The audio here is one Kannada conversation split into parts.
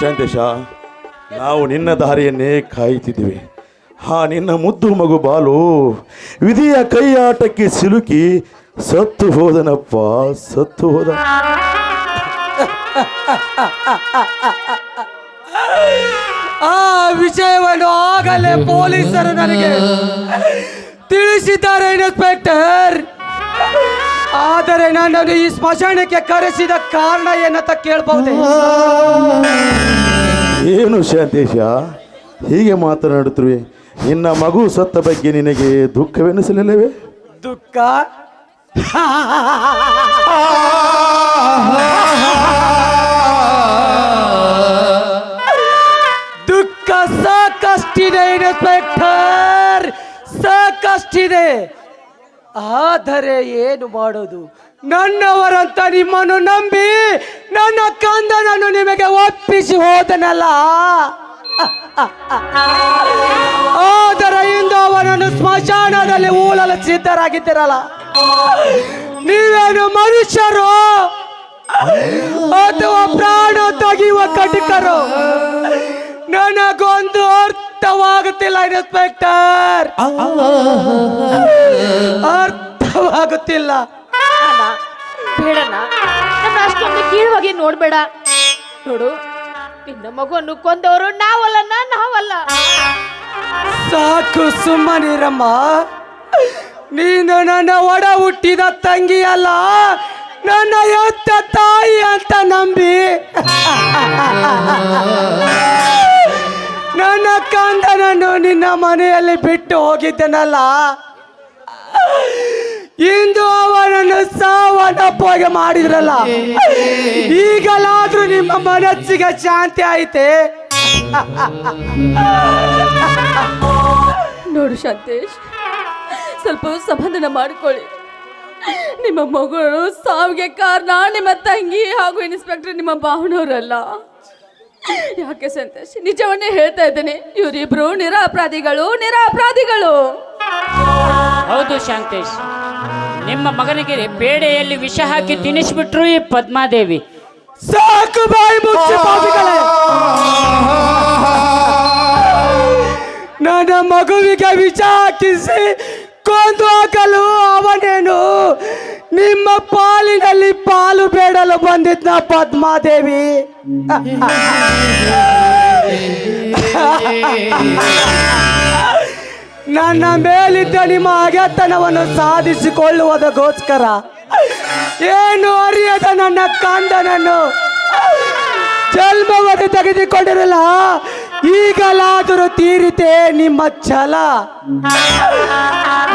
ಶಾಂತೇಶ ನಾವು ನಿನ್ನ ದಾರಿಯನ್ನೇ ಕಾಯುತ್ತಿದ್ದೀವಿ. ಹಾ ನಿನ್ನ ಮುದ್ದು ಮಗು ಬಾಲು ವಿಧಿಯ ಕೈಯಾಟಕ್ಕೆ ಸಿಲುಕಿ ಸತ್ತು ಹೋದನಪ್ಪ ಸತ್ತು ಹೋದ. ಆ ವಿಷಯವನ್ನು ಆಗಲೇ ಪೊಲೀಸರು ನನಗೆ ತಿಳಿಸಿದ್ದಾರೆ ಇನ್ಸ್ಪೆಕ್ಟರ್. ಆದರೆ ನನ್ನನ್ನು ಈ ಸ್ಮಶಾನಕ್ಕೆ ಕರೆಸಿದ ಕಾರಣ ಏನಂತ ಕೇಳಬಹುದು ಏನು ಶಾಂತೇಶ ಹೀಗೆ ಮಾತನಾಡುತ್ತಿರುವೆ. ನಿನ್ನ ಮಗು ಸತ್ತ ಬಗ್ಗೆ ನಿನಗೆ ದುಃಖವೆನಿಸಲಿಲ್ಲವೇ? ದುಃಖ? ದುಃಖ ಸಾಕಷ್ಟಿದೆ ಇನ್ಸ್ಪೆಕ್ಟರ್. ಸಾಕಷ್ಟಿದೆ. ಆದರೆ ಏನು ಮಾಡೋದು? ನನ್ನವರಂತ ನಿಮ್ಮನ್ನು ನಂಬಿ ನನ್ನ ಕಂದನನ್ನು ನಿಮಗೆ ಒಪ್ಪಿಸಿ ಹೋದನಲ್ಲ. ಆದರೆ ಇಂದು ಅವನನ್ನು ಸ್ಮಶಾನದಲ್ಲಿ ಊಳಲು ಸಿದ್ಧರಾಗಿದ್ದೀರಲ್ಲ. ನೀವೇನು ಮನುಷ್ಯರು? ಅಥವಾ ಪ್ರಾಣ ತೆಗೆಯುವ ಕಟಿಕರು? ನನಗೊಂದು ಅರ್ಥವಾಗುತ್ತಿಲ್ಲ ಇನ್ಸ್ಪೆಕ್ಟರ್ ಅರ್ಥವಾಗುತ್ತಿಲ್ಲ. ಬೇಡಣ್ಣ ಅಷ್ಟೊಂದು ಕೀಳವಾಗಿ ನೋಡ್ಬೇಡ. ನೋಡು ನಿನ್ನ ಮಗುವನ್ನು ಕೊಂದವರು ನಾವಲ್ಲ ನಾವಲ್ಲ. ಸಾಕು ಸುಮ್ಮನಿರಮ್ಮ. ನೀನು ನನ್ನ ಒಡ ಹುಟ್ಟಿದ ತಂಗಿ ಅಲ್ಲ ನನ್ನ ಎತ್ತ ತಾಯಿ ಅಂತ ನಂಬಿ. ನಿನ್ನ ಮನೆಯಲ್ಲಿ ಬಿಟ್ಟು ಹೋಗಿದ್ದನಲ್ಲ? ಇಂದು ಅವನನ್ನು ಸಾವನ್ನಪ್ಪಗೆ ಮಾಡಿದ್ರಲ್ಲ? ಈಗಲಾದ್ರೂ ನಿಮ್ಮ ಮನಸ್ಸಿಗೆ ಶಾಂತಿ ಆಯ್ತೆ ನೋಡು ಶಾಂತೇಶ್, ಸ್ವಲ್ಪ ಸಂಬಂಧನ ಮಾಡ್ಕೊಳ್ಳಿ. ನಿಮ್ಮ ಮಗಳು ಸಾವಿಗೆ ಕಾರಣ ನಿಮ್ಮ ತಂಗಿ ಹಾಗೂ ಇನ್ಸ್ಪೆಕ್ಟರ್ ನಿಮ್ಮ ಭಾವನವರಲ್ಲ. ಯಾಕೆ ಸಂತೋಷ್? ನಿಜವನ್ನೇ ಹೇಳ್ತಾ ಇದ್ದೇನೆ. ಇವರಿಬ್ರು ನಿರಾಪ್ರಾಧಿಗಳು ನಿರಾಪ್ರಾಧಿಗಳು. ಹೌದು ಶಾಂತೇಶ್. ನಿಮ್ಮ ಮಗನಿಗೆ ಬೇಡೆಯಲ್ಲಿ ವಿಷ ಹಾಕಿ ತಿನ್ನಿಸ್ಬಿಟ್ರು ಈ ಪದ್ಮಾದೇವಿ. ಸಾಕು ಬಾಯಿ ಮುಚ್ಚಿ ಪಾಪಿಗಳೇ ನನ್ನ ಮಗುವಿಗೆ ವಿಷ ಹಾಕಿಸಿ ಕೊಂದು ಹಾಕಲು ಅವನೇನು? ನಿಮ್ಮ ಪಾಲಿನಲ್ಲಿ ಪಾಲು ಬೇಡಲು ಬಂದಿದ್ನ ಪದ್ಮಾದೇವಿ. ನನ್ನ ಮೇಲಿದ್ದ ನಿಮ್ಮ ಅಗತನವನ್ನು ಸಾಧಿಸಿಕೊಳ್ಳುವುದಕ್ಕೋಸ್ಕರ ಏನು ಅರಿಯದ ನನ್ನ ಕಂದನನ್ನು ಜನ್ಮವನ್ನು ತೆಗೆದುಕೊಂಡಿರಲ್ಲ ಈಗಲಾದರೂ ತೀರಿತೆ ನಿಮ್ಮ ಛಲ.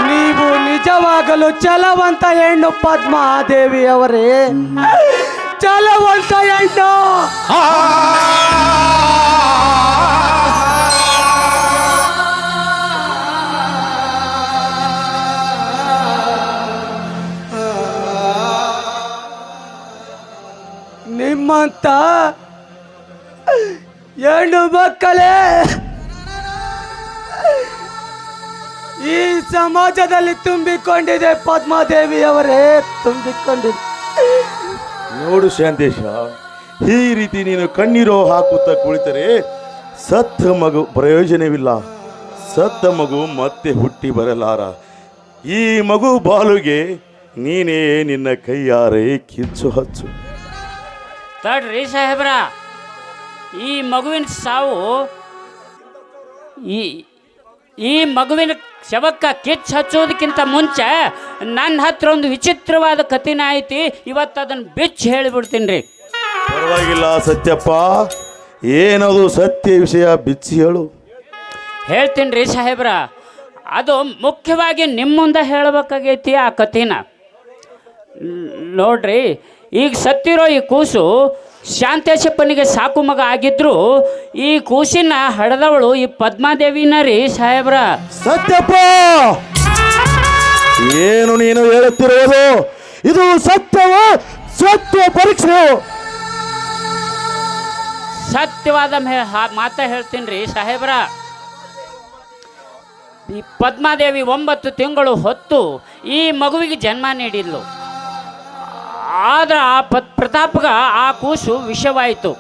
ನೀವು ನಿಜವಾಗಲು ಛಲವಂತ ಹೆಣ್ಣು ಪದ್ಮಾದೇವಿ ಅವರೇ ಛಲವಂತ ಹೆಣ್ಣು. ನಿಮ್ಮಂತ ಹೆಣ್ಣು ಮಕ್ಕಳೇ! ಈ ಸಮಾಜದಲ್ಲಿ ತುಂಬಿಕೊಂಡಿದೆ ಪದ್ಮಾದೇವಿ ಅವರೇ ತುಂಬಿಕೊಂಡಿದೆ. ನೋಡು ಶಾಂತೇಶ ಈ ರೀತಿ ನೀನು ಕಣ್ಣೀರು ಹಾಕುತ್ತಾ ಕುಳಿತರೆ ಸತ್ತ ಮಗು ಪ್ರಯೋಜನವಿಲ್ಲ. ಸತ್ತ ಮಗು ಮತ್ತೆ ಹುಟ್ಟಿ ಬರಲಾರ. ಈ ಮಗು ಬಾಲುಗೆ ನೀನೇ ನಿನ್ನ ಕೈಯಾರೆ ಕಿಚ್ಚು ಹಚ್ಚು. ತಡ್ರಿ ಸಾಹೇಬ್ರ ಈ ಮಗುವಿನ ಸಾವು ಈ ಈ ಮಗುವಿನ ಶವಕ್ಕೆ ಕಿಚ್ಚು ಹಚ್ಚೋದಕ್ಕಿಂತ ಮುಂಚೆ ನನ್ನ ಹತ್ರ ಒಂದು ವಿಚಿತ್ರವಾದ ಕಥೆನ ಐತಿ. ಇವತ್ತು ಅದನ್ನು ಬಿಚ್ಚಿ ಹೇಳಿಬಿಡ್ತೀನಿ ರೀ. ಪರವಾಗಿಲ್ಲ ಸತ್ಯಪ್ಪ. ಏನದು ಸತ್ಯ ವಿಷಯ ಬಿಚ್ಚಿ ಹೇಳು. ಹೇಳ್ತೀನಿ ರೀ ಸಾಹೇಬ್ರ. ಅದು ಮುಖ್ಯವಾಗಿ ನಿಮ್ಮ ಮುಂದೆ ಹೇಳಬೇಕಾಗೈತಿ ಆ ಕಥೆನ. ನೋಡ್ರಿ ಈಗ ಸತ್ತಿರೋ ಈ ಕೂಸು ಶಾಂತೇಶಪ್ಪನಿಗೆ ಸಾಕು ಮಗ ಆಗಿದ್ರು ಈ ಕೂಸಿನ ಹಡದವಳು ಈ ಪದ್ಮಾದೇವಿನ ರೀ ಸಾಹೇಬ್ರ. ಸತ್ಯಪ್ಪ! ಏನು ನೀನು ಹೇಳುತ್ತಿರುವುದು? ಇದು ಸತ್ಯವ? ಸತ್ಯ ಪರೀಕ್ಷೆ! ಸತ್ಯವಾದ ಮೇ- ಮಾತ ಹೇಳ್ತೀನಿ ರೀ ಸಾಹೇಬ್ರ. ಈ ಪದ್ಮಾದೇವಿ ಒಂಬತ್ತು ತಿಂಗಳು ಹೊತ್ತು ಈ ಮಗುವಿಗೆ ಜನ್ಮ ನೀಡಿದ್ಲು. ಆದ್ರೆ ಆ ಪತ್ ಪ್ರತಾಪ್ಗ ಆ ಕೂಸು ವಿಷವಾಯಿತು.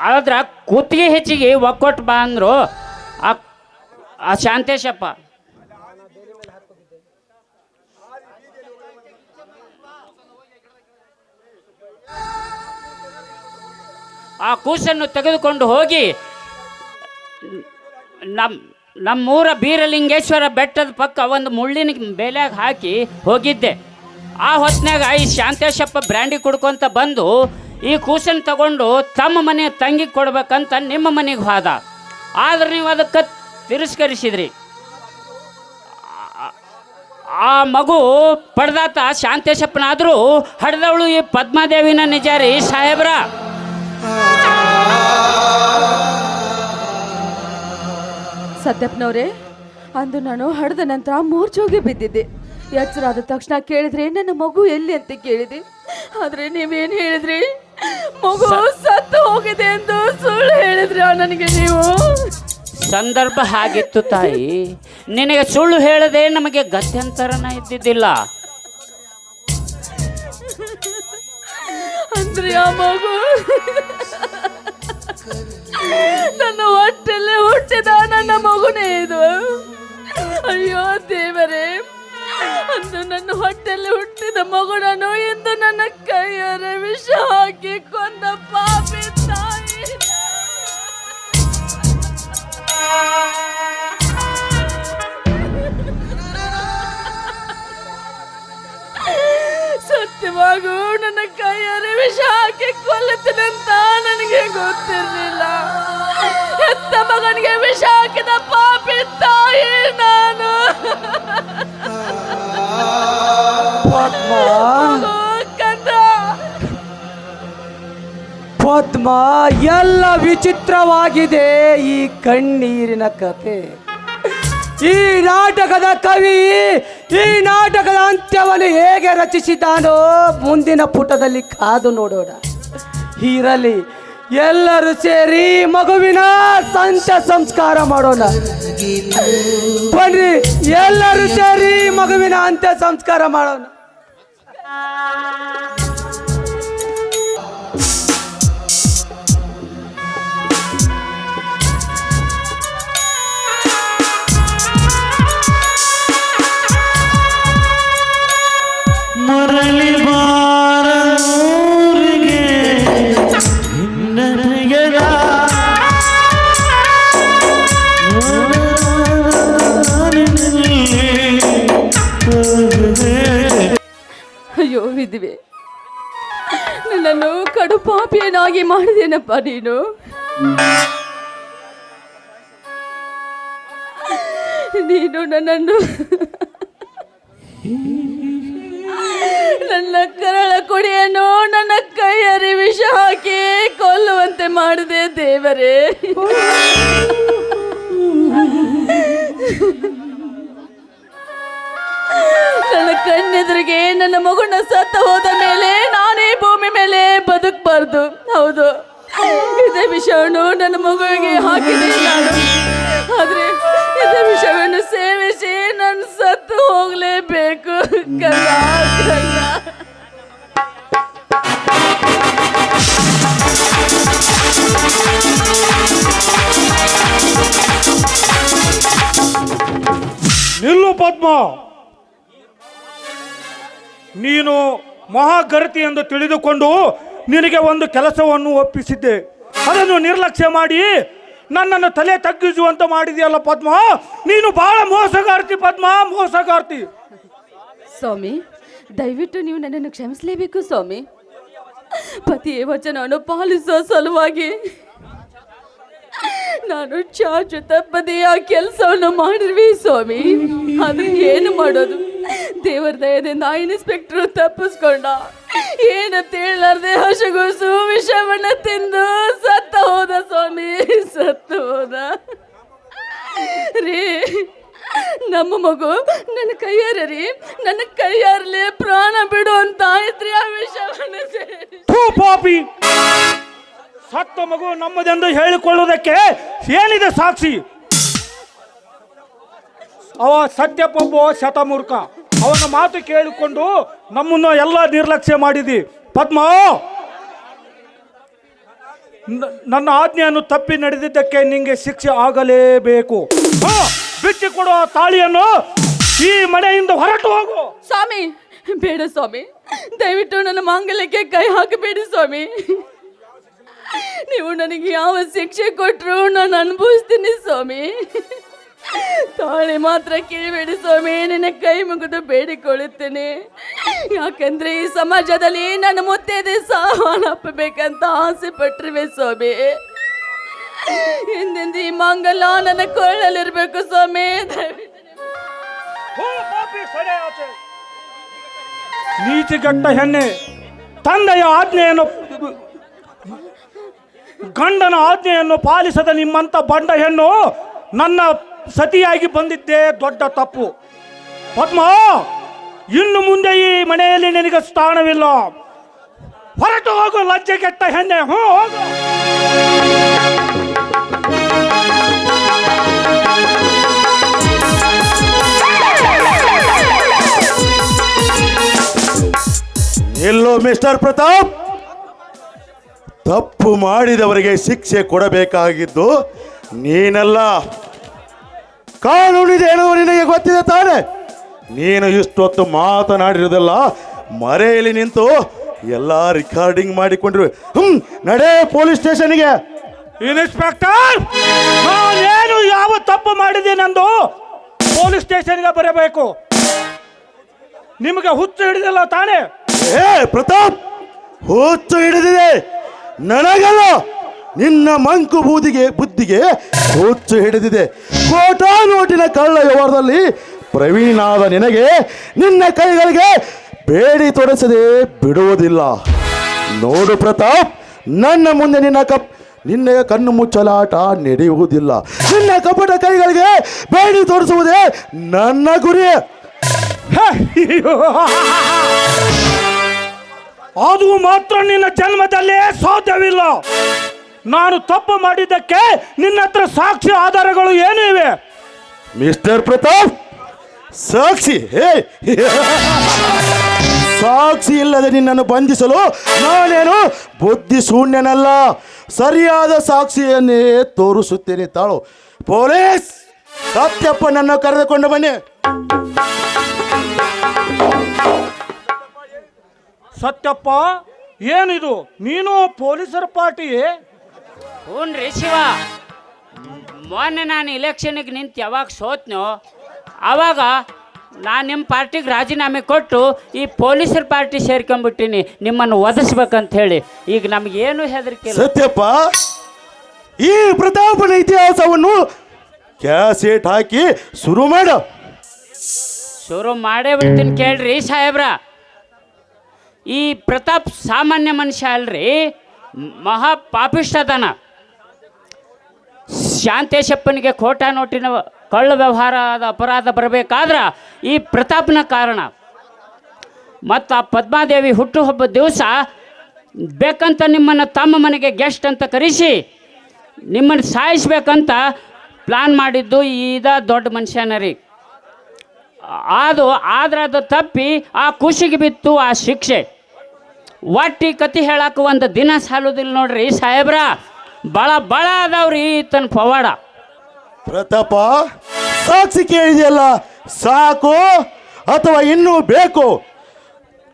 ಆದ್ರೆ ಕೂತಿಗೆ ಹೆಚ್ಚಿಗೆ ಒಕ್ಕೊಟ್ಟು ಬಾ ಅಂದ್ರು ಆ ಶಾಂತೇಶಪ್ಪ. ಆ ಕೂಸನ್ನು ತೆಗೆದುಕೊಂಡು ಹೋಗಿ ನಮ್ಮ ನಮ್ಮೂರ ಬೀರಲಿಂಗೇಶ್ವರ ಬೆಟ್ಟದ ಪಕ್ಕ ಒಂದು ಮುಳ್ಳಿನ ಬೇಲ್ಯಾಗ ಹಾಕಿ ಹೋಗಿದ್ದೆ. ಆ ಹೊತ್ತಿನಾಗ ಈ ಶಾಂತೇಶಪ್ಪ ಬ್ರ್ಯಾಂಡಿ ಕುಡ್ಕೊಂತ ಬಂದು ಈ ಕೂಸನ್ ತಗೊಂಡು ತಮ್ಮ ಮನೆ ತಂಗಿಗೆ ಕೊಡ್ಬೇಕಂತ ನಿಮ್ಮ ಮನೆಗೆ ಹೋದ. ಆದ್ರೆ ನೀವು ಅದಕ್ಕೆ ತಿರಸ್ಕರಿಸಿದ್ರಿ. ಆ- ಮಗು ಪಡೆದಾತ ಶಾಂತೇಶಪ್ಪನಾದರೂ ಹಡ್ದವಳು ಈ ಪದ್ಮಾದೇವಿನ ನಿಜಾರಿ ಸಾಹೇಬ್ರ? ಸತ್ಯಪ್ಪನವ್ರೆ ಅಂದು ನಾನು ಹಡ್ದ ನಂತರ ಮೂರ್ಛೋಗಿ ಬಿದ್ದಿದ್ದೆ. ಎಚ್ಚರಾದ ತಕ್ಷಣ ಕೇಳಿದ್ರೆ ನನ್ನ ಮಗು ಎಲ್ಲಿ ಅಂತ ಕೇಳಿದೆ. ಆದ್ರೆ ನೀವೇನು ಹೇಳಿದ್ರಿ? ಮಗು ಸತ್ತು ಹೋಗಿದೆ ಎಂದು ಸುಳ್ಳು ಹೇಳಿದ್ರ ನನಗೆ ನೀವು? ಸಂದರ್ಭ ಹಾಗಿತ್ತು ತಾಯಿ. ನಿನಗೆ ಸುಳ್ಳು ಹೇಳದೆ ನಮಗೆ ಗತ್ಯಂತರನ ಇದ್ದಿದ್ದಿಲ್ಲ. ಅಂದ್ರೆ ಆ ಮಗು ನನ್ನ ಹೊಟ್ಟೆಲ್ಲೇ ಹುಟ್ಟಿದ ನನ್ನ ಮಗುನೇ ಇದು. ಅಯ್ಯೋ ದೇವರೇ, ಅಂದು ನನ್ನ ಹೊಟ್ಟೆಲ್ಲಿ ಹುಟ್ಟಿದ ಮಗುನನು ಎಂದು ನನ್ನ ಕೈಯರ ವಿಷ ಹಾಕಿ ಕೊಂದ ಪಾಪಿ ತಾಯಿ. ಸತ್ಯವಾಗೂ ನನ್ನ ಕೈಯಲ್ಲಿ ವಿಷ ಹಾಕಿ ಕೊಲ್ಲುತ್ತೇನಂತ ನನಗೆ ಗೊತ್ತಿರಲಿಲ್ಲ. ಹೆತ್ತ ಮಗನಿಗೆ ವಿಷ ಹಾಕಿದ ಪಾಪಿ ತಾಯಿ ನಾನು? ಪದ್ಮ ಎಲ್ಲ ವಿಚಿತ್ರವಾಗಿದೆ ಈ ಕಣ್ಣೀರಿನ ಕತೆ. ಈ ನಾಟಕದ ಕವಿ ಈ ನಾಟಕದ ಅಂತ್ಯವನ್ನು ಹೇಗೆ ರಚಿಸಿದ್ದಾನೋ ಮುಂದಿನ ಪುಟದಲ್ಲಿ ಕಾದು ನೋಡೋಣ. ಇರಲಿ ಎಲ್ಲರೂ ಸೇರಿ ಮಗುವಿನ ಸಂತ ಸಂಸ್ಕಾರ ಮಾಡೋಣ. ಬನ್ನಿ, ಎಲ್ಲರೂ ಸೇರಿ ಮಗುವಿನ ಅಂತ್ಯ ಸಂಸ್ಕಾರ ಮಾಡೋಣ. ಅಯ್ಯೋ ವಿಧಿವೆ. ನನ್ನನ್ನು ಕಡು ಪಾಪಿಯನಾಗಿ ಮಾಡಿದೇನಪ್ಪ ನೀನು. ನೀನು ನನ್ನನ್ನು ನನ್ನ ಕರಳ ಕೊಡಿಯನ್ನು ನನ್ನ ಕೈಯರಿ ವಿಷ ಹಾಕಿ ಕೊಲ್ಲುವಂತೆ ಮಾಡಿದೆ ದೇವರೇ. ನನ್ನ ಕಣ್ಣೆದುರಿಗೆ ನನ್ನ ಮಗುನ ಸತ್ತ ಹೋದ ಮೇಲೆ ನಾನೇ ಭೂಮಿ ಮೇಲೆ ಬದುಕಬಾರ್ದು. ಹೌದು. ಇದೇ ವಿಷವನ್ನು ನನ್ನ ಮಗುವಿಗೆ ಹಾಕಿದೆ. ನಾನು ಆದ್ರೆ ಇದೇ ವಿಷವನ್ನು ಸೇವಿಸಿ ನಾನು ಸತ್ತು ಹೋಗಲೇಬೇಕು ನಿಲ್ಲು ಪದ್ಮ ನೀನು ಮಹಾಗರತಿ ಎಂದು ತಿಳಿದುಕೊಂಡು ನಿನಗೆ ಒಂದು ಕೆಲಸವನ್ನು ಒಪ್ಪಿಸಿದ್ದೆ. ಅದನ್ನು ನಿರ್ಲಕ್ಷ್ಯ ಮಾಡಿ ನನ್ನನ್ನು ತಲೆ ತಗ್ಗಿಸುವಂತ ಮಾಡಿದೆಯಲ್ಲ ಪದ್ಮ? ನೀನು ಬಹಳ ಮೋಸಗಾರ್ತಿ ಪದ್ಮ, ಮೋಸಗಾರ್ತಿ. ಸ್ವಾಮಿ, ದಯವಿಟ್ಟು ನೀವು ನನ್ನನ್ನು ಕ್ಷಮಿಸಲೇಬೇಕು ಸ್ವಾಮಿ. ಪತಿಯ ವಚನವನ್ನು ಪಾಲಿಸುವ ಸಲುವಾಗಿ ನಾನು ಚಾಚು ತಪ್ಪದೆಯ ಕೆಲಸವನ್ನು ಮಾಡಿರ್ವಿ ಸ್ವಾಮಿ. ಆದ್ರೆ ಏನು ಮಾಡೋದು? ದೇವರ ದಯದಿಂದ ಇನ್ಸ್ಪೆಕ್ಟರ್ ತಪ್ಪಿಸ್ಕೊಂಡ. ಏನಂತ ಹೇಳಾರ್ದೆ ಹಸಗುಸು ವಿಷವನ್ನ ತಿಂದು ಸತ್ತ ಹೋದ ಸ್ವಾಮಿ, ಸತ್ತು ಹೋದ. ರೀ, ನಮ್ಮ ಮಗು ನನ್ನ ಕೈಯಾರ ರೀ, ನನ್ನ ಕೈಯಾರಲಿ ಪ್ರಾಣ ಬಿಡು ಅಂತ ಆಯ್ತ್ರಿ ಆ ವಿಷವನ್ನ ಸೇರಿ ಪಾಪಿ. ಸತ್ತ ಮಗು ನಮ್ಮದೆಂದು ಹೇಳಿಕೊಳ್ಳುವುದಕ್ಕೆ ಏನಿದೆ ಸಾಕ್ಷಿ? ಅವ ಸತ್ಯಪೊಬ್ಬ ಶತಮೂರ್ಖ. ಅವನ ಮಾತು ಕೇಳಿಕೊಂಡು ನಮ್ಮನ್ನ ಎಲ್ಲ ನಿರ್ಲಕ್ಷ್ಯ ಮಾಡಿದಿ. ಪದ್ಮ! ನನ್ನ ಆಜ್ಞೆಯನ್ನು ತಪ್ಪಿ ನಡೆದಿದ್ದಕ್ಕೆ ನಿಂಗೆ ಶಿಕ್ಷೆ ಆಗಲೇಬೇಕು. ಬಿಚ್ಚಿ ಕೊಡುವ ತಾಳಿಯನ್ನು. ಈ ಮನೆಯಿಂದ ಹೊರಟು ಹೋಗು. ಸ್ವಾಮಿ, ಬೇಡ ಸ್ವಾಮಿ. ದಯವಿಟ್ಟು ನನ್ನ ಮಾಂಗಲ್ಯಕ್ಕೆ ಕೈ ಹಾಕಬೇಡಿ ಸ್ವಾಮಿ. ನೀವು ನನಗೆ ಯಾವ ಶಿಕ್ಷೆ ಕೊಟ್ಟರು ನಾನು ಅನುಭವಿಸ್ತೀನಿ ಸ್ವಾಮಿ. ತಾಳಿ ಮಾತ್ರ ಕೇಳಬೇಡಿ ಸ್ವಾಮಿ, ನಿನ್ನ ಕೈ ಮುಗಿದು ಬೇಡಿಕೊಳ್ಳುತ್ತೇನೆ. ಯಾಕಂದ್ರೆ ಈ ಸಮಾಜದಲ್ಲಿ ನನ್ನ ಮುತ್ತೈದೆ ಸಾವನ್ನಪ್ಪಬೇಕಂತ ಆಸೆ ಪಟ್ಟಿರುವೆ ಸ್ವಾಮಿ. ಹಿಂದೆಂದು ಈ ಮಂಗಲ ನನ್ನ ಕೊಳ್ಳಲಿರ್ಬೇಕು ಸ್ವಾಮಿ. ಗಂಡ ಹೆಣ್ಣೆ, ತಂದೆಯ ಆಜ್ಞೆಯನ್ನು, ಗಂಡನ ಆಜ್ಞೆಯನ್ನು ಪಾಲಿಸದ ನಿಮ್ಮಂತ ಬಂಡ ಹೆಣ್ಣು ನನ್ನ ಸತಿಯಾಗಿ ಬಂದಿದ್ದೇ ದೊಡ್ಡ ತಪ್ಪು. ಪದ್ಮ, ಇನ್ನು ಮುಂದೆ ಈ ಮನೆಯಲ್ಲಿ ನಿನಗೆ ಸ್ಥಾನವಿಲ್ಲ. ಹೊರಟು ಹೋಗು, ಲಜ್ಜೆ ಕೆಟ್ಟ ಹೆಣ್ಣೆ. ಹ್ಞೂ, ಹೋಗು. ಎಲ್ಲೋ ಮಿಸ್ಟರ್ ಪ್ರತಾಪ್? ತಪ್ಪು ಮಾಡಿದವರಿಗೆ ಶಿಕ್ಷೆ ಕೊಡಬೇಕಾಗಿದ್ದು ನೀನಲ್ಲ. ಕಾನೂನಿದೆ ಹೇಳುವ ನಿನಗೆ ಗೊತ್ತಿದೆ ತಾನೆ. ನೀನು ಇಷ್ಟೊತ್ತು ಮಾತನಾಡಿರೋದಲ್ಲ ಮರೆಯಲ್ಲಿ ನಿಂತು ಎಲ್ಲ ರೆಕಾರ್ಡಿಂಗ್ ಮಾಡಿಕೊಂಡ್ರು. ಹ್ಮ್ ನಡೆ ಪೊಲೀಸ್ ಸ್ಟೇಷನ್ಗೆ. ಇನ್ಸ್ಪೆಕ್ಟರ್ ಏನು ಯಾವ ತಪ್ಪು ಮಾಡಿದ್ದೀನೆಂದು ಪೊಲೀಸ್ ಸ್ಟೇಷನ್ಗೆ ಬರಬೇಕು ನಿಮಗೆ ಹುಚ್ಚು ಹಿಡಿದಲ್ಲ ತಾನೇ? ಏ ಪ್ರತಾಪ್ ಹುಚ್ಚು ಹಿಡಿದಿದೆ. ನನಗಲ್ಲ. ನಿನ್ನ ಮಂಕು ಬೂದಿಗೆ, ಬುದ್ಧಿಗೆ ಹುಚ್ಚು ಹಿಡಿದಿದೆ. ಕೋಟಾ ನೋಟಿನ ಕಳ್ಳ ವ್ಯವಹಾರದಲ್ಲಿ ಪ್ರವೀಣಾದ ನಿನಗೆ ನಿನ್ನ ಕೈಗಳಿಗೆ ಬೇಡಿ ತೊಡಸದೆ ಬಿಡುವುದಿಲ್ಲ. ನೋಡು ಪ್ರತಾಪ್, ನನ್ನ ಮುಂದೆ ನಿನ್ನ ಕಪ್, ನಿನ್ನ ಕಣ್ಣು ಮುಚ್ಚಲಾಟ ನಡೆಯುವುದಿಲ್ಲ. ನಿನ್ನ ಕಪಟ ಕೈಗಳಿಗೆ ಬೇಡಿ ತೋರಿಸುವುದೇ ನನ್ನ ಗುರಿ. ಅದು ಮಾತ್ರ ನಿನ್ನ ಜನ್ಮದಲ್ಲೇ ಸಾಧ್ಯವಿಲ್ಲ. ನಾನು ತಪ್ಪು ಮಾಡಿದ್ದಕ್ಕೆ ನಿನ್ನ ಹತ್ರ ಸಾಕ್ಷಿ ಆಧಾರಗಳು ಏನು ಇವೆ? ಮಿಸ್ಟರ್ ಪ್ರತಾಪ್ ಸಾಕ್ಷಿ ಹೇ. ಸಾಕ್ಷಿ ಇಲ್ಲದೆ ನಿನ್ನನ್ನು ಬಂಧಿಸಲು ನಾನೇನು ಬುದ್ಧಿ ಶೂನ್ಯನಲ್ಲ ಸರಿಯಾದ ಸಾಕ್ಷಿಯನ್ನೇ ತೋರಿಸುತ್ತೇನೆ ತಾಳು. ಪೊಲೀಸ್ ಸತ್ಯಪ್ಪ ನನ್ನ ಕರೆದುಕೊಂಡು ಬನ್ನಿ. ಸತ್ಯಪ್ಪ ಏನಿದು? ನೀನು ಪೊಲೀಸರ ಪಾರ್ಟಿ? ಹ್ಞೂ ಶಿವ. ಮೊನ್ನೆ ನಾನು ಇಲೆಕ್ಷನ್ಗೆ ನಿಂತು ಯಾವಾಗ ಸೋತ್ನೋ ಆವಾಗ ನಾನು ನಿಮ್ಮ ಪಾರ್ಟಿಗೆ ರಾಜೀನಾಮೆ ಕೊಟ್ಟು ಈ ಪೊಲೀಸರ ಪಾರ್ಟಿ ಸೇರ್ಕೊಂಡ್ಬಿಟ್ಟಿನಿ ನಿಮ್ಮನ್ನು ಒದಿಸ್ಬೇಕಂತ ಹೇಳಿ ಈಗ ನಮಗೇನು ಹೆದರಿಕೆ ಇಲ್ಲ. ಸತ್ಯಪ್ಪ ಈ ಪ್ರತಾಪನ ಇತಿಹಾಸವನ್ನು ಕ್ಯಾಸೆಟ್ ಹಾಕಿ ಶುರು ಮಾಡು. ಶುರು ಮಾಡೇ ಬಿಡ್ತೀನಿ ಕೇಳ್ರಿ ಸಾಹೇಬ್ರ. ಈ ಪ್ರತಾಪ್ ಸಾಮಾನ್ಯ ಮನುಷ್ಯ ಅಲ್ರಿ ಮಹಾ ಪಾಪಿಷ್ಟ ಅದಾನ ಶಾಂತೇಶಪ್ಪನಿಗೆ ಖೋಟಾ ನೋಟಿನ ಕಳ್ಳ ವ್ಯವಹಾರದ ಅಪರಾಧ ಬರಬೇಕಾದ್ರೆ ಈ ಪ್ರತಾಪ್ನ ಕಾರಣ. ಮತ್ತು ಆ ಪದ್ಮಾದೇವಿ ಹುಟ್ಟುಹಬ್ಬದ ದಿವಸ ಬೇಕಂತ ನಿಮ್ಮನ್ನು ತಮ್ಮ ಮನೆಗೆ ಗೆಸ್ಟ್ ಅಂತ ಕರೆಸಿ ನಿಮ್ಮನ್ನು ಸಾಯಿಸ್ಬೇಕಂತ ಪ್ಲಾನ್ ಮಾಡಿದ್ದು ಈದ ದೊಡ್ಡ ಮನುಷ್ಯನ ರೀ. ಅದು ಆದ್ರೆ ಅದು ತಪ್ಪಿ ಆ ಖುಷಿಗೆ ಬಿತ್ತು ಆ ಶಿಕ್ಷೆ. ಒಟ್ಟಿ ಕತಿ ಹೇಳಕ್ಕೆ ಒಂದು ದಿನ ಸಾಲೋದಿಲ್ಲ ನೋಡ್ರಿ ಸಾಹೇಬ್ರ. ಭಾಳ ಬಳ ಅದಾವ್ರಿ ತನ್ನ ಪವಾಡ. ಪ್ರತಾಪ ಸಾಕ್ಷಿ ಕೇಳಿದೆಯಲ್ಲ ಸಾಕು ಅಥವಾ ಇನ್ನೂ ಬೇಕು?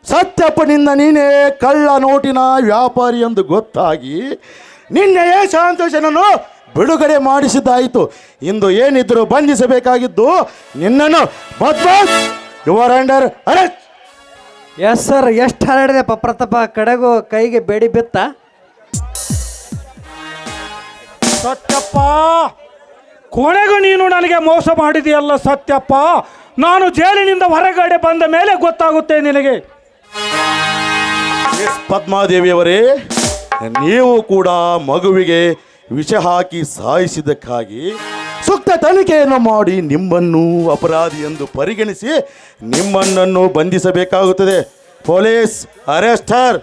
ಸತ್ಯಪ್ಪನಿಂದ ನೀನೇ ಕಳ್ಳ ನೋಟಿನ ವ್ಯಾಪಾರಿ ಎಂದು ಗೊತ್ತಾಗಿ ನಿನ್ನೆಯೇ ಶಾಂತೋಷನನ್ನು ಬಿಡುಗಡೆ ಮಾಡಿಸಿದ್ದಾಯಿತು. ಇಂದು ಏನಿದ್ರು ಬಂಧಿಸಬೇಕಾಗಿದ್ದು ನಿನ್ನನ್ನು your under arrest. Yes sir ಎಷ್ಟು ಹರಡಿದೆ ಪ್ರತಾಪ ಕಡೆಗೂ ಕೈಗೆ ಬೇಡಿ ಬಿತ್ತ? ಸತ್ಯಪ್ಪ. ಕೊನೆಗೂ ನೀನು ನನಗೆ ಮೋಸ ಮಾಡಿದೆಯಲ್ಲ ಸತ್ಯಪ್ಪ. ನಾನು ಜೈಲಿನಿಂದ ಹೊರಗಡೆ ಬಂದ ಮೇಲೆ ಗೊತ್ತಾಗುತ್ತೆ ನಿನಗೆ. ಎಸ್ ಪದ್ಮಾದೇವಿಯವರೇ, ನೀವು ಕೂಡ ಮಗುವಿಗೆ ವಿಷ ಹಾಕಿ ಸಾಯಿಸಿದ್ದಕ್ಕಾಗಿ ಸೂಕ್ತ ತನಿಖೆಯನ್ನು ಮಾಡಿ ನಿಮ್ಮನ್ನು ಅಪರಾಧಿ ಎಂದು ಪರಿಗಣಿಸಿ ನಿಮ್ಮನ್ನು ಬಂಧಿಸಬೇಕಾಗುತ್ತದೆ. ಪೊಲೀಸ್ ಅರೆಸ್ಟರ್.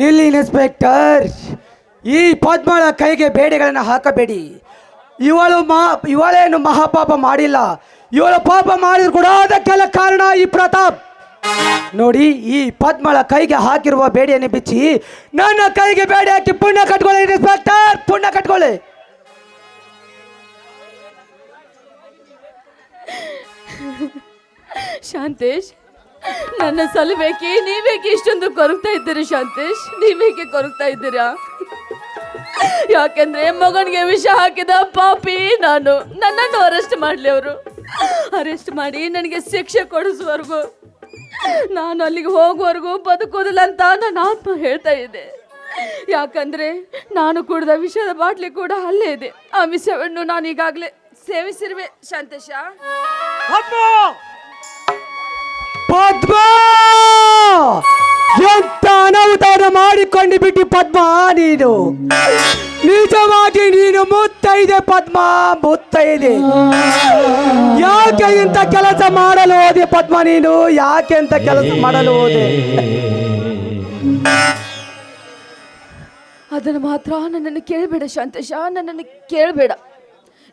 ನಿಲ್ಲಿ ಇನ್ಸ್ಪೆಕ್ಟರ್, ಈ ಪದ್ಮಳ ಕೈಗೆ ಬೇಡಿಗಳನ್ನು ಹಾಕಬೇಡಿ. ಇವಳು ಮಾ, ಇವಳೇನು ಮಹಾಪಾಪ ಮಾಡಿಲ್ಲ. ಇವಳು ಪಾಪ ಮಾಡಿದ್ರು ಕೂಡ ಅದಕ್ಕೆಲ್ಲ ಕಾರಣ ಈ ಪ್ರತಾಪ್. ನೋಡಿ, ಈ ಪದ್ಮಳ ಕೈಗೆ ಹಾಕಿರುವ ಬೇಡಿಯನ್ನು ಬಿಚ್ಚಿ, ನನ್ನ ಕೈಗೆ ಬೇಡಿ ಹಾಕಿ ಪುಣ್ಯ ಕಟ್ಕೊಳ್ಳಿ ಇನ್ಸ್ಪೆಕ್ಟರ್, ಪುಣ್ಯ ಕಟ್ಕೊಳ್ಳಿ. ಶಾಂತೇಶ್ ನನ್ನ ಸಲಬೇಕಿ ನೀವೇಕೆ ಇಷ್ಟೊಂದು ಕೊರಗ್ತಾ ಇದ್ದೀರಿ ಶಾಂತೇಶ್? ನೀವೇಕೆ ಕೊರಗ್ತಾ ಇದ್ದೀರಾ? ಯಾಕೆಂದ್ರೆ ಮಗನಿಗೆ ವಿಷ ಹಾಕಿದ ಪಾಪಿ ನಾನು. ನನ್ನನ್ನು ಅರೆಸ್ಟ್ ಮಾಡಲಿ ಅವರು. ಅರೆಸ್ಟ್ ಮಾಡಿ ನನಗೆ ಶಿಕ್ಷೆ ಕೊಡಿಸುವವರೆಗೂ. ನಾನು ಅಲ್ಲಿಗೆ ಹೋಗುವವರೆಗೂ ಬದುಕೋದಿಲ್ಲ ಅಂತ ನನ್ನ ಆತ್ಮ ಹೇಳ್ತಾ ಇದೆ. ಯಾಕಂದ್ರೆ ನಾನು ಕುಡಿದ ವಿಷದ ಬಾಟ್ಲಿ ಕೂಡ ಅಲ್ಲೇ ಇದೆ. ಆ ವಿಷವನ್ನು ನಾನು ಈಗಾಗಲೇ ಸೇವಿಸಿರುವೆ ಶಾಂತೇಶ. ಪದ್ಮ! ಎಂತ ಅನಾಹುತನ ಮಾಡಿಕೊಂಡು ಬಿಟ್ಟು ಪದ್ಮ ನೀನು? ನಿಜವಾಗಿ ನೀನು ಮುತ್ತೈದೆ ಪದ್ಮ, ಮುತ್ತೈದೆ. ಯಾಕೆ ಇಂಥ ಕೆಲಸ ಮಾಡಲು ಹೋದೆ ಪದ್ಮ ನೀನು? ಯಾಕೆ ಅಂತ ಕೆಲಸ ಮಾಡಲು ಹೋದೆ? ಅದನ್ನು ಮಾತ್ರ ನನ್ನನ್ನು ಕೇಳಬೇಡ ಶಾಂತೇಶ, ನನ್ನನ್ನು ಕೇಳಬೇಡ.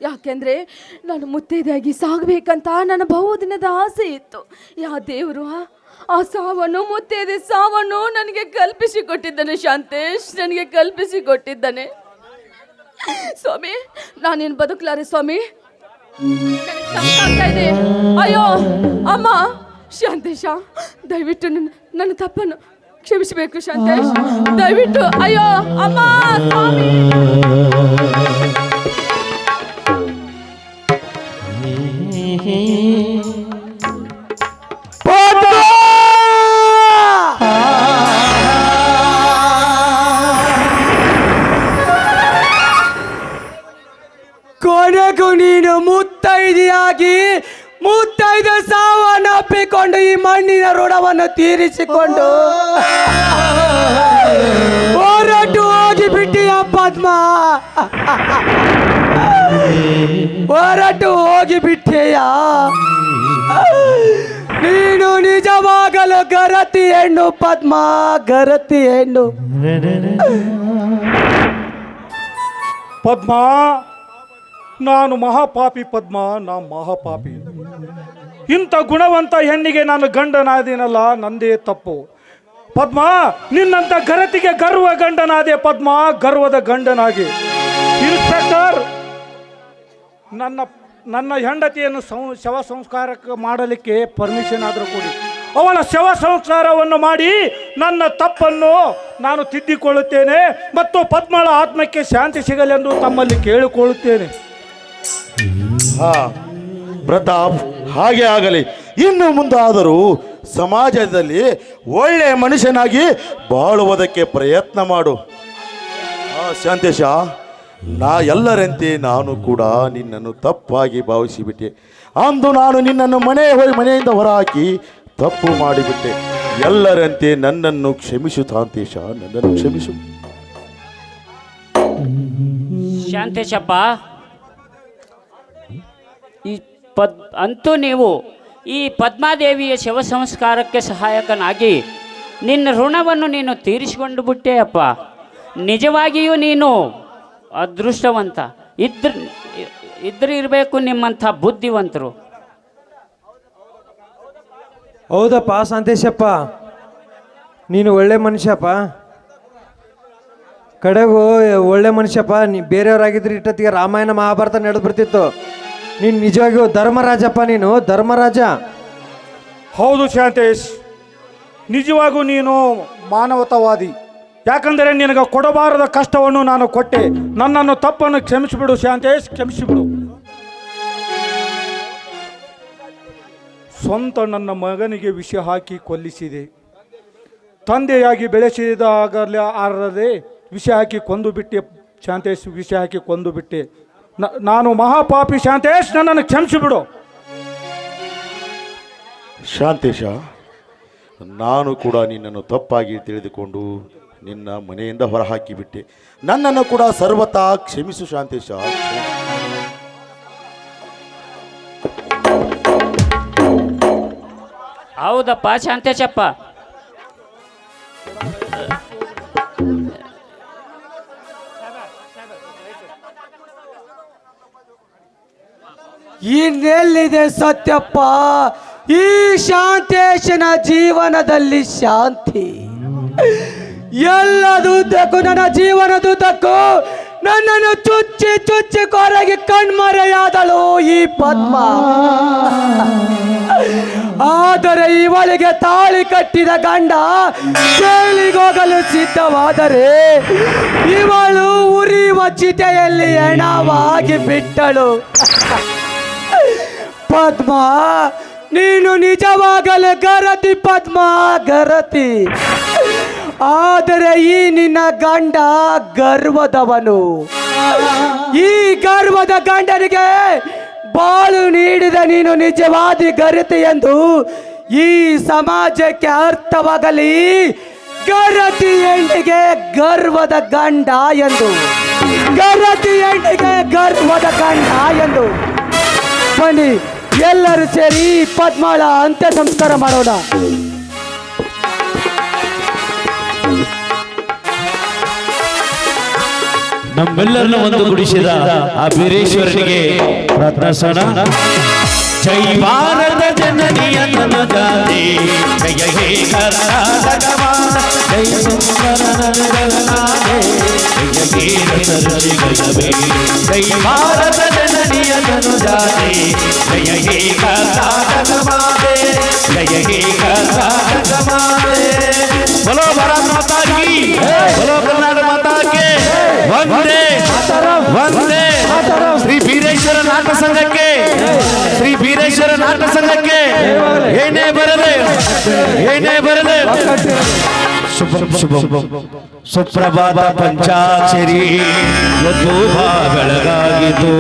ಯಾಕೆಂದ್ರೆ ನಾನು ಮುತ್ತೈದೆಯಾಗಿ ಸಾಗಬೇಕಂತ ನನ್ನ ಬಹುದಿನದ ಆಸೆ ಇತ್ತು. ಯಾ ದೇವರು, ಆ- ಸಾವನ್ನು, ಮುತ್ತೈದೆ ಸಾವನ್ನು ನನಗೆ ಕಲ್ಪಿಸಿ ಕೊಟ್ಟಿದ್ದಾನೆ ಶಾಂತೇಶ್, ನನಗೆ ಕಲ್ಪಿಸಿ ಕೊಟ್ಟಿದ್ದಾನೆ ಸ್ವಾಮಿ, ನಾನೇನು ಬದುಕಲಾರೆ ಸ್ವಾಮಿ? ಇದೆ. ಅಯ್ಯೋ, ಅಮ್ಮ, ಶಾಂತೇಶ, ದಯವಿಟ್ಟು ನನ್ನ ನನ್ನ ತಪ್ಪನ್ನು ಕ್ಷಮಿಸಬೇಕು ಶಾಂತೇಶ್. ದಯವಿಟ್ಟು, ಅಯ್ಯೋ, ಅಮ್ಮ, ಸ್ವಾಮಿ. ಕೊನೆಗೂ ನೀನು ಮುತ್ತೈದೆಯಾಗಿ ಮುತ್ತೈದ ಸಾವನ್ನು ಅಪ್ಪಿಕೊಂಡು ಈ ಮಣ್ಣಿನ ಋಣವನ್ನು ತೀರಿಸಿಕೊಂಡು. ಹೋಗಿ ಬಿಟ್ಟಿಯ ಪದ್ಮ. ಹೊರಟು ಹೋಗಿ ಬಿಟ್ಟೆಯ? ನೀನು ನಿಜವಾಗಲು ಗರತಿ ಹೆಣ್ಣು ಪದ್ಮ, ಗರತಿ ಹೆಣ್ಣು. ಪದ್ಮ, ನಾನು ಮಹಾಪಾಪಿ ಪದ್ಮ, ನಾ ಮಹಾಪಾಪಿ. ಇಂಥ ಗುಣವಂತ ಹೆಣ್ಣಿಗೆ ನಾನು ಗಂಡನಾದೀನಲ್ಲ, ನಂದೇ ತಪ್ಪು. ಪದ್ಮ, ನಿನ್ನಂತ ಗರತಿಗೆ ಗರ್ವ ಗಂಡನಾದೆ ಪದ್ಮ, ಗರ್ವದ ಗಂಡನಾಗಿ. ಇನ್ಸ್ಪೆಕ್ಟರ್ ನನ್ನ ನನ್ನ ಹೆಂಡತಿಯನ್ನು ಶವ ಸಂಸ್ಕಾರಕ್ಕೆ ಮಾಡಲಿಕ್ಕೆ ಪರ್ಮಿಷನ್ ಆದರೂ ಕೊಡಿ. ಅವಳ ಶವ ಸಂಸ್ಕಾರವನ್ನು ಮಾಡಿ ನನ್ನ ತಪ್ಪನ್ನು ನಾನು ತಿದ್ದಿಕೊಳ್ಳುತ್ತೇನೆ ಮತ್ತು ಪದ್ಮಳ ಆತ್ಮಕ್ಕೆ ಶಾಂತಿ ಸಿಗಲೆಂದು ತಮ್ಮಲ್ಲಿ ಕೇಳಿಕೊಳ್ಳುತ್ತೇನೆ. ಹಾ, ಪ್ರತಾಪ್, ಹಾಗೆ ಆಗಲಿ. ಇನ್ನು ಮುಂದಾದರೂ ಸಮಾಜದಲ್ಲಿ ಒಳ್ಳೆಯ ಮನುಷ್ಯನಾಗಿ ಬಾಳುವುದಕ್ಕೆ ಪ್ರಯತ್ನ ಮಾಡು. ಆ, ಶಾಂತೇಶ, ನಾ ಎಲ್ಲರಂತೆ ನಾನು ಕೂಡ ನಿನ್ನನ್ನು ತಪ್ಪಾಗಿ ಭಾವಿಸಿಬಿಟ್ಟೆ. ಅಂದು ನಾನು ನಿನ್ನನ್ನು ಮನೆ ಹೋಗಿ ಮನೆಯಿಂದ ಹೊರಹಾಕಿ ತಪ್ಪು ಮಾಡಿಬಿಟ್ಟೆ. ಎಲ್ಲರಂತೆ ನನ್ನನ್ನು ಕ್ಷಮಿಸು ತಾಂತೇಶ ನನ್ನನ್ನು ಕ್ಷಮಿಸು. ಶಾಂತೇಶಪ್ಪ, ಈ ಪದ್ ಅಂತೂ ನೀವು ಈ ಪದ್ಮಾದೇವಿಯ ಶವ ಸಂಸ್ಕಾರಕ್ಕೆ ಸಹಾಯಕನಾಗಿ ನಿನ್ನ ಋಣವನ್ನು ನೀನು ತೀರಿಸಿಕೊಂಡು ಬಿಟ್ಟೆ ಅಪ್ಪ. ನಿಜವಾಗಿಯೂ ನೀನು ಅದೃಷ್ಟವಂತ. ಇದ್ರ ಇದ್ರ ಇರಬೇಕು ನಿಮ್ಮಂಥ ಬುದ್ಧಿವಂತರು. ಹೌದಪ್ಪ ಸಂತೇಶಪ್ಪ. ನೀನು ಒಳ್ಳೆ ಮನುಷ್ಯಪ್ಪ. ಕಡೆಗೂ ಒಳ್ಳೆ ಮನುಷ್ಯಪ್ಪ. ನೀ ಬೇರೆಯವರಾಗಿದ್ರೆ ಇಟ್ಟತ್ತಿಗೆ ರಾಮಾಯಣ ಮಹಾಭಾರತ ನಡೆದು ಬರ್ತಿತ್ತು ನೀನು ನಿಜವಾಗಿಯೂ ಧರ್ಮರಾಜಪ್ಪ ನೀನು? ಧರ್ಮರಾಜ? ಹೌದು ಶಾಂತೇಶ್. ನಿಜವಾಗೂ ನೀನು ಮಾನವತಾವಾದಿ. ಯಾಕಂದರೆ ನಿನಗೆ ಕೊಡಬಾರದ ಕಷ್ಟವನ್ನು ನಾನು ಕೊಟ್ಟೆ. ನನ್ನನ್ನು ತಪ್ಪನ್ನು ಕ್ಷಮಿಸಿಬಿಡು ಶಾಂತೇಶ್, ಕ್ಷಮಿಸಿಬಿಡು. ಸ್ವಂತ ನನ್ನ ಮಗನಿಗೆ ವಿಷ ಹಾಕಿ ಕೊಲ್ಲಿಸಿದೆ. ತಂದೆಯಾಗಿ ಬೆಳೆಸಿದಾಗಲೇ ಆರದೆ ವಿಷ ಹಾಕಿ ಕೊಂದು ಬಿಟ್ಟೆ ಶಾಂತೇಶ್, ವಿಷ ಹಾಕಿ ಕೊಂದು ಬಿಟ್ಟೆ ನಾನು ಮಹಾಪಾಪಿ ಶಾಂತೇಶ್ ನನ್ನನ್ನು ಕ್ಷಮಿಸಿಬಿಡು ಶಾಂತೇಶ ನಾನು ಕೂಡ ನಿನ್ನನ್ನು ತಪ್ಪಾಗಿ ತಿಳಿದುಕೊಂಡು ನಿನ್ನ ಮನೆಯಿಂದ ಹೊರಹಾಕಿಬಿಟ್ಟೆ. ನನ್ನನ್ನು ಕೂಡ ಸರ್ವತಾ ಕ್ಷಮಿಸು ಶಾಂತೇಶ. ಕ್ಷಮಿಸು. ಹೌದಪ್ಪ ಶಾಂತೇಶಪ್ಪ. ಇನ್ನೆಲ್ಲಿದೆ ಸತ್ಯಪ್ಪ? ಈ ಶಾಂತೇಶನ ಜೀವನದಲ್ಲಿ ಶಾಂತಿ. ಎಲ್ಲದುದ್ದಕ್ಕೂ ನನ್ನ ಜೀವನದುದ್ದಕ್ಕೂ ನನ್ನನ್ನು ಚುಚ್ಚಿ ಚುಚ್ಚಿ ಕೊರಗಿ ಕಣ್ಮರೆಯಾದಳು ಈ ಪದ್ಮ. ಆದರೆ ಇವಳಿಗೆ ತಾಳಿ ಕಟ್ಟಿದ ಗಂಡ ಕೇಳಿಗೋಗಲು ಸಿದ್ಧವಾದರೆ ಇವಳು ಉರಿಯುವ ಚಿತೆಯಲ್ಲಿ ಹೆಣವಾಗಿ ಬಿಟ್ಟಳು. ಪದ್ಮ, ನೀನು ನಿಜವಾಗಲು ಗರತಿ ಪದ್ಮ, ಗರತಿ. ಆದರೆ ಈ ನಿನ್ನ ಗಂಡ ಗರ್ವದವನು. ಈ ಗರ್ವದ ಗಂಡನಿಗೆ ಬಾಳು ನೀಡಿದ ನೀನು ನಿಜವಾದಿ ಗರತಿ ಎಂದು ಈ ಸಮಾಜಕ್ಕೆ ಅರ್ಥವಾಗಲಿ. ಗರತಿ ಹೆಣ್ಣಿಗೆ ಗರ್ವದ ಗಂಡ ಎಂದು. ಗರತಿ ಹೆಣ್ಣಿಗೆ ಗರ್ವದ ಗಂಡ ಎಂದು. ಬನ್ನಿ ಎಲ್ಲರೂ ಸೇರಿ ಇಪ್ಪತ್ಮಾಳ ಅಂತ್ಯ ಸಂಸ್ಕಾರ ಮಾಡೋಣ. ನಮ್ಮೆಲ್ಲರನ್ನು ಒಂದು ಗುಡಿಸಿದ ಆ ಬೀರೇಶ್ವರನಿಗೆ ಪ್ರಾರ್ಥಿಸೋಣ ಜೈ ಭಾರತ ಜನನಿಯ ತನ ಜಾತಿ. ಜಯ ಹೇ ಕರ್ನಾಟಕ. ನರಸಿಗೈದವೇ ಜೈ ಭಾರತದ ನದಿಯ ತನುಜಾತೆ ಜಯ ಹೇ ಕರ್ನಾಟಕ ಮಾತೆ ಜಯ ಹೇ ಕರ್ನಾಟಕ ಮಾತೆ ಬಲೋ ಭಾರತ ಮಾತಾ ಕಿ ಬಲೋ ಕರ್ನಾಟಕ ಮಾತಾ ಕೆ ವಂದೇ ವಂದೇ ಶ್ರೀ ಬೀರೇಶ್ವರ ನಾಟಕ ಸಂಘಕ್ಕೆ ಶ್ರೀ ನಾಟಕ ಸಂಘಕ್ಕೆ ಏನೇ ಬರಲಿ ಏನೇ ಬರಲಿ. ಶುಭಂ ಶುಭಂ. ಸುಪ್ರಭಾತ ಪಂಚಾಕ್ಷರಿ. ಬೆಳಗಾಗಿದ್ದು.